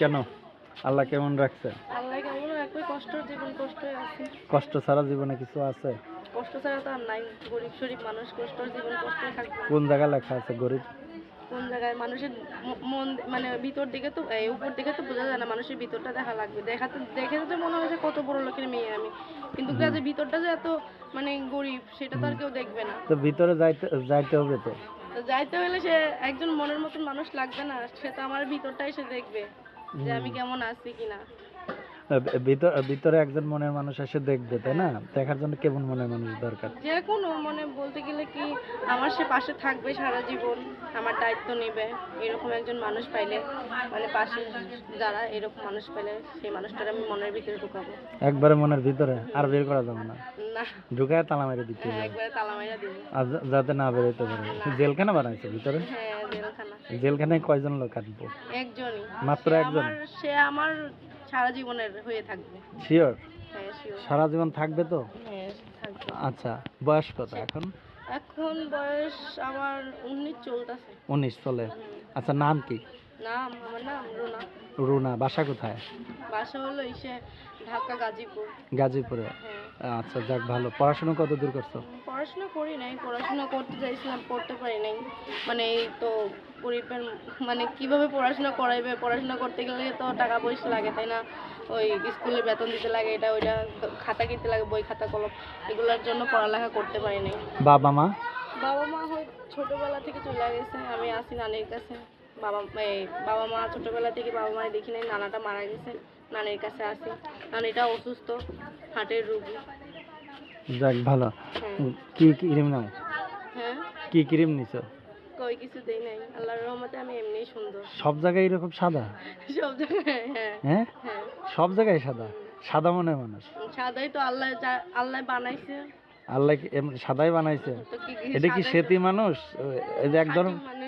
কেন? আল্লাহ কেমন রাখছে? আল্লাহ কেমন কষ্ট জীবন কষ্টে আছে। কষ্ট ছাড়া জীবনে কিছু আছে? কষ্ট ছাড়া তো আর নাই। গরিব শরীফ মানুষ কষ্ট জীবন কষ্টে থাকবে। কোন জায়গায় লেখা আছে গরিব? কোন জায়গায়? মানুষের মন মানে ভিতর দিকে তো এই উপর দিকে তো বোঝা যায় না। মানুষের ভিতরটা দেখা লাগবে। দেখাতে দেখে তো মনে হয় যে কত বড় লোকের মেয়ে আমি। কিন্তু যে ভিতরটা যে এত মানে গরিব সেটা তো আর কেউ দেখবে না। তো ভিতরে যাইতে যাইতে হবে তো? তো যাইতে হলে সে একজন মনের মতন মানুষ লাগবে না। সে তো আমার ভিতরটাই সে দেখবে। যে আমি কেমন আছি কিনা। ভিতর ভিতরে একজন মনের মানুষ এসে দেখবে তাই না? দেখার জন্য কেমন মনের মানুষ দরকার? যে কোনো মানে বলতে গেলে কি আমার সে পাশে থাকবে সারা জীবন আমার দায়িত্ব নেবে এরকম একজন মানুষ পাইলে মানে পাশে যারা এরকম মানুষ পাইলে সেই মানুষটার আমি মনের ভিতরে ঢুকাবো। একবারে মনের ভিতরে আর বের করা যাবে না। না। ঢুকায় তালা মেরে দিতে হ্যাঁ হবে। একবারে তালা মাইরা দিব। যাতে না বেরোতে পারে। জেলখানা বানাইছে ভিতরে? হ্যাঁ জেলখানায় কয়জন লোক আসব একজনই। মাত্র সে একজন? আমার সে আমার সারা জীবনের হয়ে থাকবে। শিওর হ্যাঁ সারা জীবন থাকবে তো? হ্যাঁ থাকবে। আচ্ছা বয়স কত এখন? এখন বয়স আমার উনিশ চলতেছে। উনিশ চলে। আচ্ছা নাম কি? নাম আমার নাম রুনা। রুনা বাসা কোথায়? বাসা হলো ইসে ঢাকা গাজীপুর। গাজীপুরে? হ্যাঁ। আচ্ছা যাক ভালো। পড়াশোনা কত দূর করছ? পড়াশোনা করি নাই পড়াশোনা করতে চাইছিলাম পড়তে পারি নাই। মানে এই তো গরিবের মানে কীভাবে পড়াশোনা করাইবে? পড়াশোনা করতে গেলে তো টাকা পয়সা লাগে তাই না? ওই স্কুলে বেতন দিতে লাগে এটা ওইটা খাতা কিনতে লাগে বই খাতা কলম এগুলোর জন্য পড়ালেখা করতে পারি নাই। বাবা মা? বাবা মা হয় ছোটবেলা থেকে চলে গেছে আমি আসি নানির কাছে। বাবা এই বাবা মা ছোটবেলা থেকে বাবা মায়ের দেখি নাই নানাটা মারা গেছে নানির কাছে আসি। নানিটা অসুস্থ হার্টের রুগী। যাক ভালো। হ্যাঁ। কি ক্রিম নাও? হ্যাঁ? কি ক্রিম নিছো? কই কিছু দেই নাই আল্লাহর রহমতে আমি এমনিই সুন্দর। সব জায়গায় এরকম সাদা? সব জায়গায় হ্যাঁ। হ্যাঁ? হ্যাঁ। সব জায়গায় সাদা? সাদা মনের মানুষ। সাদাই তো আল্লাহ আল্লাহ বানাইছে। আল্লাহ এমনি সাদাই বানাইছে? এটা কি সেতি মানুষ? এই যে এক ধরনের খাঁটি মানুষই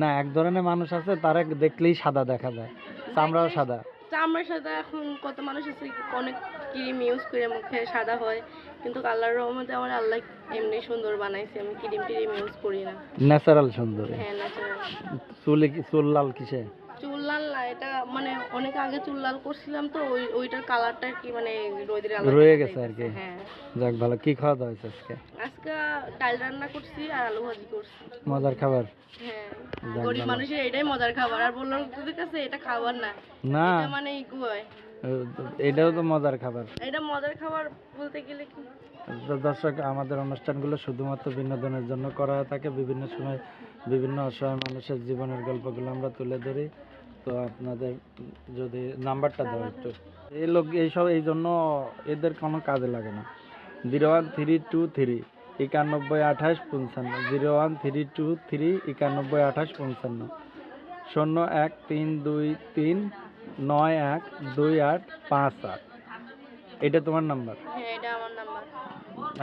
না এক ধরনের মানুষ আছে তারা দেখলেই সাদা দেখা যায়। চামড়াও সাদা। চামড়ার সাদা এখন কত মানুষ আছে অনেক ক্রিম ইউজ করে মুখে সাদা হয়। কিন্তু আল্লাহর রহমতে আমার আল্লাহ এমনি সুন্দর বানাইছে আমি ক্রিম টিরিম ইউজ করি না। ন্যাচারাল সুন্দর। হ্যাঁ ন্যাচারাল চুল চুল লাল কিসে? চুল লাল না এটা মানে অনেক আগে চুল লাল করছিলাম তো ওই ওইটার কালারটা কি মানে রোদের আলো রয়ে গেছে আর কি। হ্যাঁ। যাক ভালো। কি খাওয়া দাওয়া হয়েছে আজকে? আজকে ডাল রান্না করছি আর আলু ভাজি করছি। মজার খাবার? হ্যাঁ গরিব মানুষের এটাই মজার খাবার। আর বললাম তোদের কাছে এটা খাবার না। না। এটা মানে ইকু হয়। এটাও তো মজার খাবার। এটা মজার খাবার বলতে গেলে কি? দর্শক আমাদের অনুষ্ঠানগুলো শুধুমাত্র বিনোদনের জন্য করা হয়ে থাকে। বিভিন্ন সময় বিভিন্ন অসহায় মানুষের জীবনের গল্পগুলো আমরা তুলে ধরি। তো আপনাদের যদি নাম্বারটা দাও একটু। এই লোক এইসব এই জন্য এদের কোনো কাজে লাগে না। Zero one three two three একানব্বই আঠাশ পঞ্চান্ন। Zero one three two three একানব্বই আঠাশ পঞ্চান্ন। শূন্য এক তিন দুই তিন নয় এক দুই আট পাঁচ আট। এটা তোমার নাম্বার? হ্যাঁ এটা আমার নাম্বার।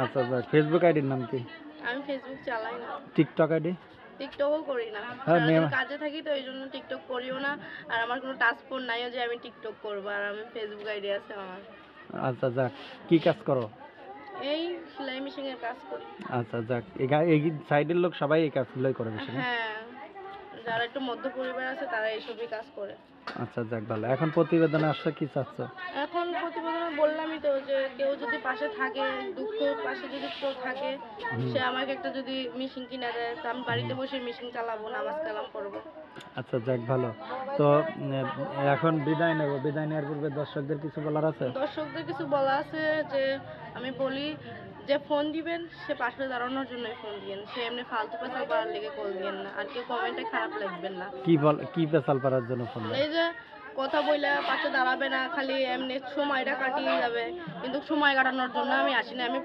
আচ্ছা আচ্ছা ফেসবুক আইডির নাম কি? আমি ফেসবুক চালাই না। টিকটক আইডি টিকটকও করি না। হ্যাঁ, সারাদিন কাজে থাকি তো এই জন্য টিকটক করিও না। আর আমার কোনো টাচ ফোন নাইও যে আমি টিকটক করব আর আমি ফেসবুক আইডি আছে আমার। আচ্ছা যাক কি কাজ করো? এই সেলাই মেশিনের কাজ করি। আচ্ছা যাক এই সাইডের লোক সবাই এই কাজগুলোই করে বেশি? হ্যাঁ। যারা একটু মধ্য পরিবার আছে তারা এইসবই কাজ করে। আচ্ছা যাক ভালো। এখন প্রতিবেদনে আসছে কি চাচ্ছ? এখন প্রতিবেদনে বললামই তো যে কেউ যদি পাশে থাকে দুঃখ পাশে যদি কেউ থাকে সে আমাকে একটা যদি মেশিন কিনে দেয় তো আমি বাড়িতে বসে মেশিন চালাবো নামাজ কালাম করব আচ্ছা যাক ভালো। তো এখন বিদায় নেব। বিদায় নেওয়ার পূর্বে দর্শকদের কিছু বলার আছে? দর্শকদের কিছু বলা আছে যে আমি বলি যে ফোন দিবেন সে পাশে দাঁড়ানোর জন্যই ফোন দিবেন সে এমনি ফালতু পেশাল করার লেগে কল দিবেন না। আর কেউ কমেন্টে খারাপ লিখবেন না। কি বল কি পেশাল পারার জন্য ফোন এই যে কথা বইলে পাশে দাঁড়াবে না খালি এমনি সময়টা কাটিয়ে যাবে। কিন্তু সময় কাটানোর জন্য আমি আসি না আমি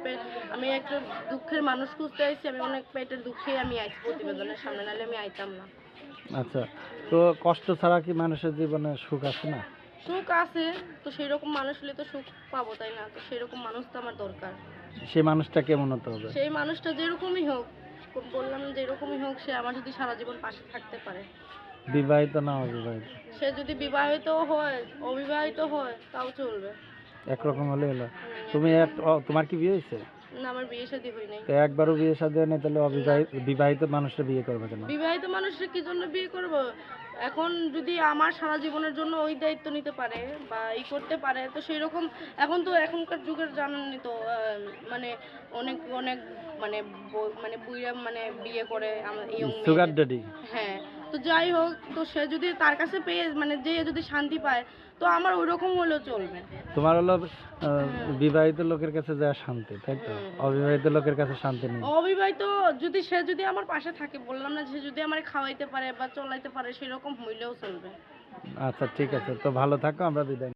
আমি একটা দুঃখের মানুষ খুঁজতে আইছি। আমি অনেক পেটের দুঃখে আমি আইছি প্রতিবেদনের সামনে। নাহলে আমি আইতাম না। আচ্ছা তো কষ্ট ছাড়া কি মানুষের জীবনে সুখ আছে না? সুখ আছে। তো সেই রকম মানুষ হলে তো সুখ পাবো তাই না? তো সেই রকম মানুষ তো আমার দরকার। সে মানুষটা কেমন হতে হবে? সেই মানুষটা যেরকমই হোক বললাম যেরকমই হোক সে আমার যদি সারা জীবন পাশে থাকতে পারে। বিবাহিত না অবিবাহিত? সে যদি বিবাহিত হয় অবিবাহিত হয় তাও চলবে। একরকম হলে হলো। তুমি এক ও, তোমার কি বিয়ে হয়েছে? না আমার বিয়ে শাদী হয় নাই তো একবারও বিয়ে সাথে নেই তাহলে অবিবাহিত বিবাহিত মানুষটা বিয়ে করবে কেন? বিবাহিত মানুষের কি জন্য বিয়ে করব? এখন যদি আমার সারা জীবনের জন্য ওই দায়িত্ব নিতে পারে বা ই করতে পারে তো সেই রকম এখন তো এখনকার যুগের জানেনই তো মানে অনেক অনেক মানে মানে বুইরা মানে বিয়ে করে আমার ইয়ং সুগার ড্যাডি হ্যাঁ তো যাই হোক তো সে যদি তার কাছে পেয়ে মানে যে যদি শান্তি পায় তো আমার ওই রকম হলেও চলবে। তোমার হলো বিবাহিত লোকের কাছে যা শান্তি তাই তো? অবিবাহিত লোকের কাছে শান্তি নেই। অবিবাহিত যদি সে যদি আমার পাশে থাকে বললাম না সে যদি আমার খাওয়াইতে পারে বা চলাইতে পারে সেরকম হইলেও চলবে। আচ্ছা ঠিক আছে। তো ভালো থাকো আমরা বিদায়